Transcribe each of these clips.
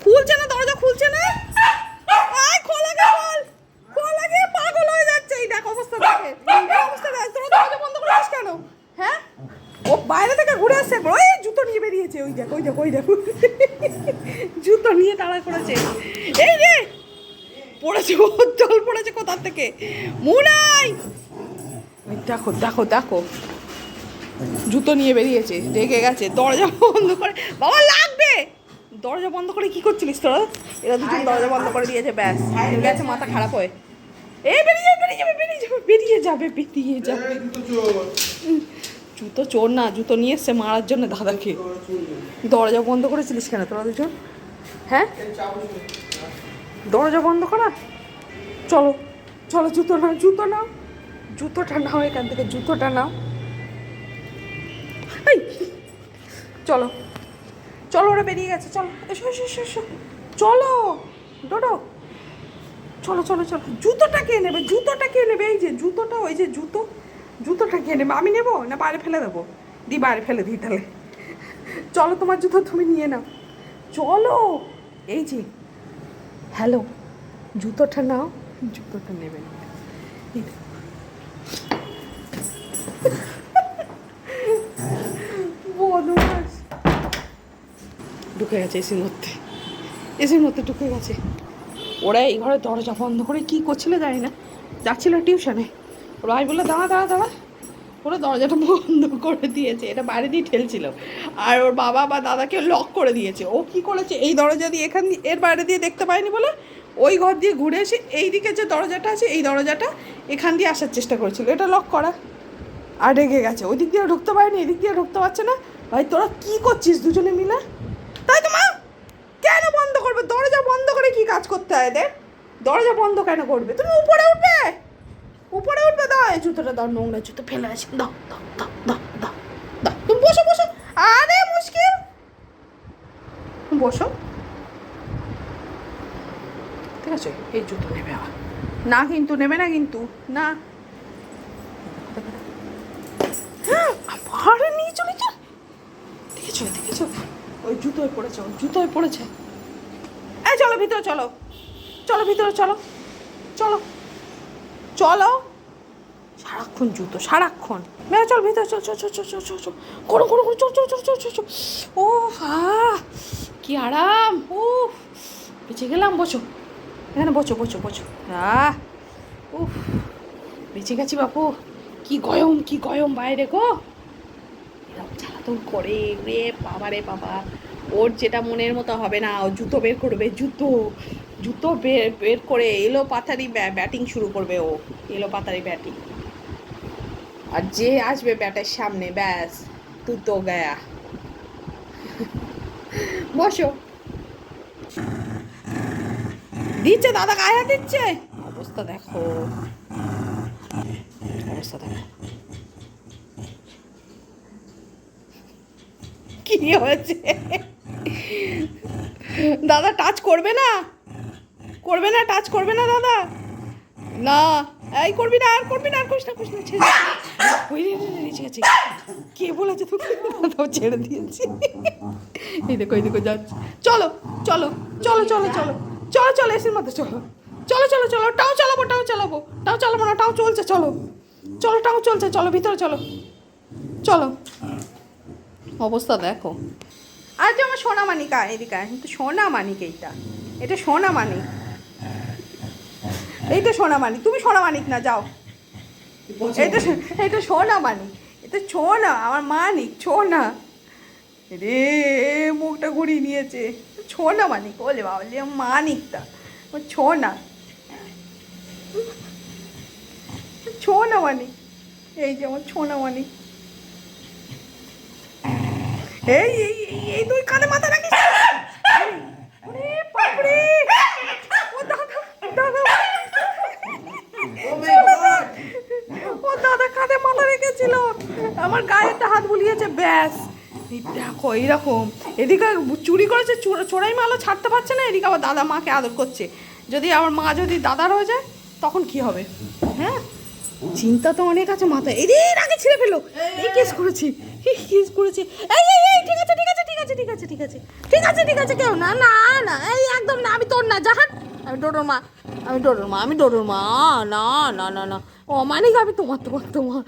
খুলছে না, দরজা খুলছে না? আয় পাগল হয়ে যাচ্ছে। এই দেখ অবস্থা দেখে। এই অবস্থা দেখ। তোরা দরজা বন্ধ কেন? হ্যাঁ? ও বাইরে থেকে ঘুরে আসছে। ওই জুতো নিয়ে বেরিয়েছে। ওই দেখ ওই দেখ ওই দেখ। জুতো নিয়ে তাড়া করেছে। এই রে! পড়েছে ও, জল পড়েছে কোথার থেকে? মুনাই দেখো দেখো দেখো। জুতো নিয়ে বেরিয়েছে। রেগে গেছে। দরজা বন্ধ করে। বাবা, লাগবে! দরজা বন্ধ করে কি করছিলিস তোরা? এরা দুজন দরজা বন্ধ করে দিয়েছে ব্যাস। গেছে মাথা খারাপ হয়ে। এই বেরিয়ে যাবে বেরিয়ে যাবে বেরিয়ে যাবে বেরিয়ে যাবে বেরিয়ে যাবে। জুতো চোর। না জুতো নিয়ে এসছে মারার জন্য দাদাকে। দরজা বন্ধ করেছিলিস কেন তোরা দুজন? হ্যাঁ? দরজা বন্ধ করা? চলো চলো জুতো নাও জুতো নাও। জুতোটা নাও এখান থেকে জুতোটা নাও। চলো। চলো, ওরা বেরিয়ে গেছে, চলো। এসো এসো এসো এসো চলো, ডোডো। চলো চলো চলো। জুতোটা কে নেবে? জুতোটা কে নেবে? এই যে জুতোটা, ওই যে জুতো। জুতোটা কে নেবে? আমি নেব না বাইরে ফেলে দেবো? দি, বাইরে ফেলে দিই তাহলে। চলো, তোমার জুতো তুমি নিয়ে নাও। চলো। এই যে, হ্যালো, জুতোটা নাও, জুতোটা নেবে। না এই দেখো। বদমাস ঢুকে গেছে এসির মধ্যে। এসির মধ্যে ঢুকে গেছে ওরা এই ঘরে দরজা বন্ধ করে কি করছিল জানি না। যাচ্ছিল টিউশনে। ওর বলল, দাঁড়া দাঁড়া দাঁড়া। ওরা দরজাটা বন্ধ করে দিয়েছে, এটা বাইরে দিয়ে ঠেলছিল। আর ওর বাবা বা দাদাকে লক করে দিয়েছে। ও কি করেছে? এই দরজা দিয়ে এখান দিয়ে, এর বাইরে দিয়ে দেখতে পায়নি বলে? ওই ঘর দিয়ে ঘুরে এসে এই দিকে যে দরজাটা আছে, এই দরজাটা এখান দিয়ে আসার চেষ্টা করেছিল। এটা লক করা। আর রেগে গেছে। ওই দিক দিয়ে ঢুকতে পারেনি, এদিক দিয়ে ঢুকতে পারছে না। ভাই, তোরা কি করছিস দুজনে মিলে? তাই তো মা? কেন বন্ধ করবে? দরজা বন্ধ করে কি কাজ করতে হয় এদের? দরজা বন্ধ কেন করবে? তুমি উপরে উঠবে! উপরে উঠবে দাও এই জুতোটা দাও নোংরা জুতো ফেলে আছে। দাও দাও দাও দাও দাও দাও। তুমি বসো বসো। আরে মুশকিল! বসো। ঠিক আছে এই জুতো নেবে আবার। না কিন্তু নেবে না কিন্তু না। হ্যাঁ, আবার নিয়ে চলেছে দেখেছ দেখেছ? ওই জুতোয় পড়েছে ওই জুতোয় পড়েছে। এই চলো ভিতরে চলো। চলো ভিতরে চলো। চলো। চলো। সারাক্ষণ জুতো, সারাক্ষণ। মেয়ে চল ভিতরে, চল চল চল চল চল চল চল। করো করো করো, চল চল চল চল চল ও আহ কি আরাম। ও বেঁচে গেলাম, বসো। এখানে বসো বসো বসো। আহ উফ, বেঁচে গেছি বাপু। কি গয়ম কি গয়ম বাইরে গো। এরকম করে, রে বাবা রে বাবা। ওর যেটা মনের মতো হবে না, ও জুতো বের করবে, জুতো জুতো বের বের করে এলো পাতারি ব্যাটিং শুরু করবে ও, এলো পাথারি ব্যাটিং। আর যে আসবে ব্যাটের সামনে, ব্যাস তুই তো গায়া। বসো। দিচ্ছে দাদা, গায়ে দিচ্ছে? অবস্থা দেখো। অবস্থা দেখো। হয়েছে? দাদা টাচ করবে না? করবে না টাচ করবে না দাদা? না, এই করবি না, আর করবি না, আর করিস না করিস না, ছেড়ে ওই ঠিক আছে কে বলেছে তোকে? দাদাও ছেড়ে দিয়েছি। এই দেখো এই দেখো, যাচ্ছে। চলো চলো চলো চলো চলো চলো চলো এসির মধ্যে চলো। চলো চলো চলো, টাও চালাবো টাও চালাবো। টাও চালাবো না, টাও চলছে, চলো। চলো, টাও চলছে, চলো, ভিতরে চলো। চলো। অবস্থা দেখো। আর যে আমার সোনা মানিক এদিকে আয়, কিন্তু সোনা মানিক এইটা? এটা সোনা মানিক এইটা সোনা মানিক তুমি সোনা মানিক না, যাও। এটা এটা সোনা মানিক এটা ছোনা, আমার মানিক, ছোনা। রে মুখটা ঘুরিয়ে নিয়েছে। ছোনা মানিক ওলে লে মানিকটা ছোনা ছোনা। মানিক এই যে আমার ছোনা মানিক এই এই এই- তুই কানে মাথা রাখিস। ও দাদা দাদা। দাদা। কাঁধে মাথা রেখেছিল। আমার গায়ে একটা হাত বুলিয়েছে ব্যাস। দেখো এইরকম। এদিকে চুরি করেছে চোর- চোরাই মালও ছাড়তে পারছে না এদিকে আবার দাদা মাকে আদর করছে। যদি আমার মা যদি দাদার হয়ে যায় তখন কি হবে? হ্যাঁ? চিন্তা তো অনেক আছে মাথায়। এই রে আগে ছিঁড়ে ফেলো এই কেস করেছি। এই কেস করেছি। এই ঠিক আছে ঠিক আছে ঠিক আছে ঠিক আছে ঠিক আছে। ঠিক আছে ঠিক আছে, কেউ না না না, এই একদম না, আমি তোর না, জাহান। আমি ডোডোর মা, আমি ডোডোর মা, আমি ডোডোর মা, না না না না। ও মানে আমি তোমার তোমার তোমার?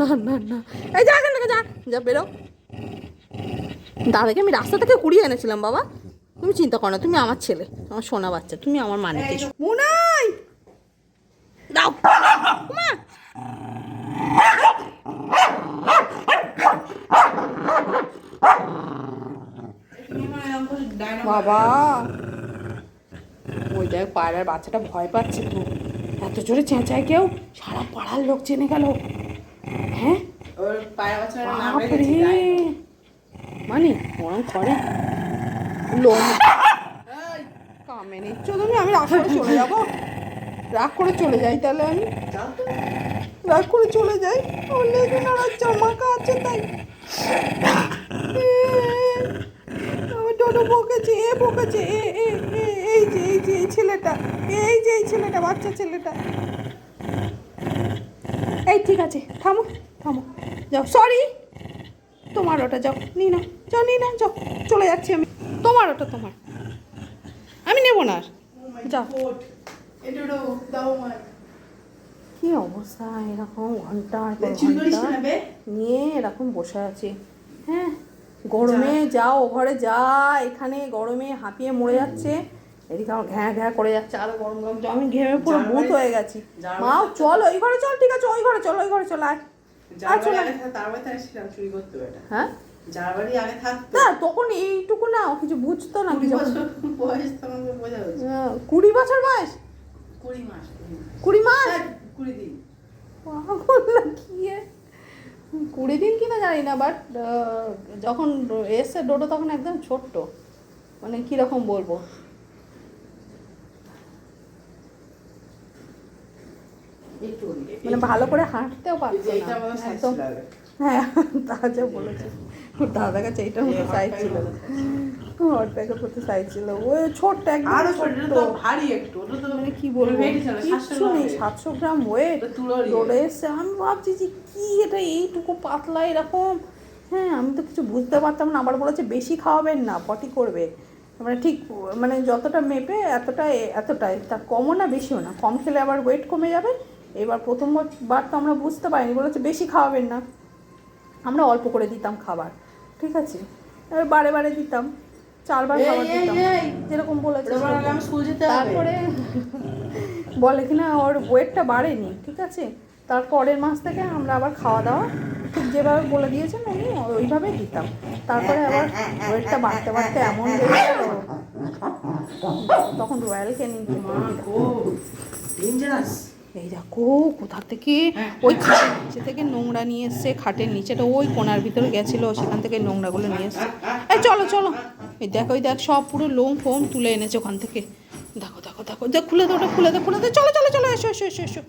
না না না এই যা এখান থেকে, যা যা, বেরো। দাদাকে আমি রাস্তা থেকে কুড়িয়ে এনেছিলাম, বাবা। তুমি চিন্তা করো না, তুমি আমার ছেলে, আমার সোনা বাচ্চা, তুমি আমার মানিতে মুনাই দাও মা বাবা। ওই দেখ পাড়ার বাচ্চাটা ভয় পাচ্ছে তো। এত জোরে চেঁচায় কেউ? সারা পাড়ার লোক চেনে গেল। হ্যাঁ? ওর। মানে ওরম করে লোম কামে নিচ্ছ তুমি আমি রাগ করে চলে যাব। রাগ করে চলে যাই তাহলে আমি। রাগ করে চলে যাই। আমার লেগে নাড়ার জামাকা আছে তাই। আমি টোটো বকেছে এ বকেছে এ এ এই যে এই যে এই ছেলেটা এই যে এই ছেলেটা বাচ্চা ছেলেটা। এই ঠিক আছে থামো থামো যাও সরি তোমার ওটা যাও নি না যাও নি না যাও চলে যাচ্ছি আমি। তোমার ওটা তোমার। আমি নেব না আর। যাও। কি অবস্থা এরকম ঘণ্টা নিয়ে এরকম বসে আছে। হ্যাঁ গরমে যাও ও ঘরে যা এখানে গরমে হাঁপিয়ে মরে যাচ্ছে এদিকে আমার ঘ্যাঁ ঘ্যাঁ করে যাচ্ছে আরও গরম গরম জল। আমি ঘেমে পুরো ভূত হয়ে গেছি মা চল ওই ঘরে চল ঠিক আছে ওই ঘরে চল ওই ঘরে চল আয়। হ্যাঁ যার বাড়ি আগে থাকতো, না তখন এইটুকু না কিছু বুঝতো না কুড়ি কিছু বছর বয়স মাস, কুড়ি মাস। কুড়ি হ্যাঁ, দিন। এ? কুড়ি দিন কিনা জানি না বাট যখন এসে ডোডো তখন একদম ছোট্ট। মানে কীরকম বলব? মানে ভালো করে হাঁটতেও পারছে না। একদম। হ্যাঁ তা যা বলেছে। দাদা কাছে এইটার মতো সাইজ ছিল। ও ছোট্ট একদম আরও ছোট। ভারী একটু, মানে কি বলব? weight কিচ্ছু নেই সাতশো গ্রাম ওয়েট দৌড়ে এসছে। আমি ভাবছি যে কি এটা এইটুকু পাতলা এরকম? হ্যাঁ আমি তো কিছু বুঝতে পারতাম না। আবার বলেছে বেশি খাওয়াবেন না পটি করবে। মানে ঠিক মানে যতটা মেপে এতটা এতটাই। তার কমও না বেশিও না। কম খেলে আবার ওয়েট কমে যাবে। এবার প্রথমবার তো আমরা বুঝতে পারিনি। বলেছে বেশি খাওয়াবেন না। আমরা অল্প করে দিতাম খাবার। ঠিক আছে? এবার বারে বারে দিতাম। চারবার খাবার দিতাম। যেরকম বলেছে। তারপরে বলে কিনা ওর ওয়েটটা বাড়েনি ঠিক আছে? তার পরের মাস থেকে আমরা আবার খাওয়া দাওয়া ঠিক যেভাবে বলে দিয়েছেন উনি ওইভাবেই দিতাম। তারপরে আবার ওয়েটটা বাড়তে বাড়তে এমন তখন রয়্যালকে নিয়ে। এই দেখো কোথা থেকে? ওই খাটের নিচে থেকে নোংরা নিয়ে এসছে খাটের নিচেটা ওই কোনার ভিতরে গেছিল সেখান থেকে নোংরাগুলো নিয়ে এসছে। এই চলো চলো। এই দেখো ওই দেখ, সব পুরো লোম ফোম তুলে এনেছে ওখান থেকে। দেখো দেখো দেখো, দেখ, খুলে দে ওটা খুলে দে খুলে দে চলো চলো চলো, এসো এসো এসো এসো।